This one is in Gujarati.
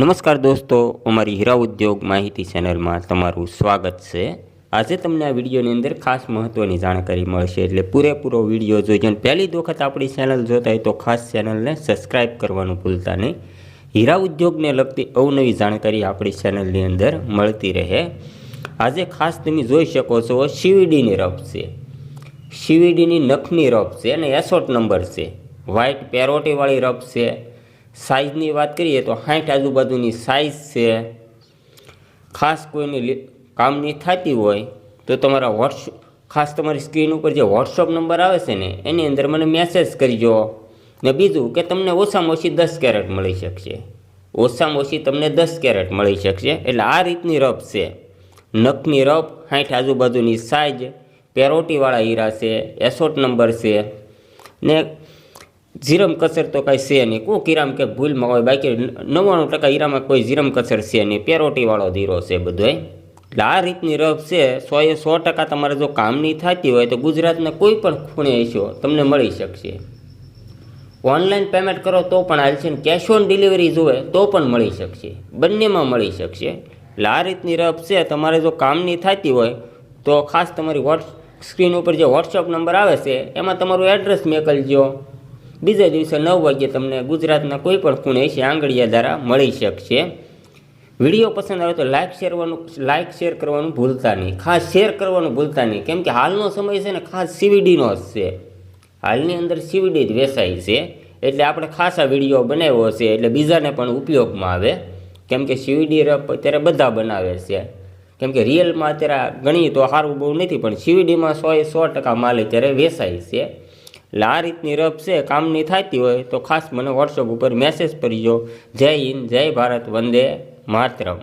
નમસ્કાર દોસ્તો, અમારી હીરા ઉદ્યોગ માહિતી ચેનલમાં તમારું સ્વાગત છે. આજે તમને આ વિડીયોની અંદર ખાસ મહત્ત્વની જાણકારી મળશે એટલે પૂરેપૂરો વીડિયો જોઈજો અને પહેલી વખત આપણી ચેનલ જોતા હોય તો ખાસ ચેનલને સબસ્ક્રાઈબ કરવાનું ભૂલતા નહીં. હીરા ઉદ્યોગને લગતી અવનવી જાણકારી આપણી ચેનલની અંદર મળતી રહે. આજે ખાસ તમે જોઈ શકો છો સીવીડીની રફ છે. સીવીડીની નખની રફ છે અને એસોટ નંબર છે. વ્હાઇટ પેરોટીવાળી રફ છે. સાઇઝની વાત કરીએ તો સાઠ આજુબાજુની સાઇઝ છે. ખાસ કોઈની કામની થતી હોય તો તમારા વોટ્સ, ખાસ તમારી સ્ક્રીન ઉપર જે વોટ્સઅપ નંબર આવે છે ને, એની અંદર મને મેસેજ કરજો. ને બીજું કે તમને ઓછામાં ઓછી દસ કેરેટ મળી શકશે. ઓછામાં ઓછી તમને દસ કેરેટ મળી શકશે. એટલે આ રીતની રફ છે. નખની રફ સાઠ આજુબાજુની સાઇઝ પેરોટીવાળા હીરા છે, એસોટ નંબર છે. ને જીરમ કસર તો કાંઈ છે નહીં. કોક હીરામાં કે ભૂલમાં હોય? બાકી નવ્વાણું ટકા હીરામાં કોઈ જીરમ કસર છે નહીં. પેરોટીવાળો ધીરો છે બધોય એટલે આ રીતની રફ છે. સો એ સો ટકા તમારે જો કામની થતી હોય તો ગુજરાતના કોઈ પણ ખૂણે હશો તમને મળી શકશે. ઓનલાઈન પેમેન્ટ કરો તો પણ હાલશે ને કેશ ઓન ડિલિવરી જોવે તો પણ મળી શકશે. બંનેમાં મળી શકશે. એટલે આ રીતની રફ છે. તમારે જો કામની થતી હોય તો ખાસ તમારી વોટ્સ, સ્ક્રીન ઉપર જે વોટ્સઅપ નંબર આવે છે, એમાં તમારું એડ્રેસ મોકલજો. બીજા દિવસે નવ વાગ્યે તમને ગુજરાતના કોઈ પણ ખૂણે છે, આંગળીયા દ્વારા મળી શકશે. વીડિયો પસંદ આવે તો લાઇક શેરવાનું લાઇક શેર કરવાનું ભૂલતા નહીં. ખાસ શેર કરવાનું ભૂલતા નહીં. કેમ કે હાલનો સમય છે ને ખાસ સીવીડીનો જ છે. હાલની અંદર સીવીડી જ વેચાય છે. એટલે આપણે ખાસ આ વીડિયો બનાવ્યો છે, એટલે બીજાને પણ ઉપયોગમાં આવે. કેમ કે સીવીડી રફ અત્યારે બધા બનાવે છે. કેમ કે રિયલમાં અત્યારે ગણીએ તો સારું બહુ નથી, પણ સીવીડીમાં સો એ સો ટકા માલ અત્યારે વેચાય છે. એટલે આ રીતની રફ છે, કામની થતી હોય તો ખાસ મને વોટ્સઅપ ઉપર મેસેજ કરજો. જય હિન્દ, જય ભારત, વંદે માતરમ.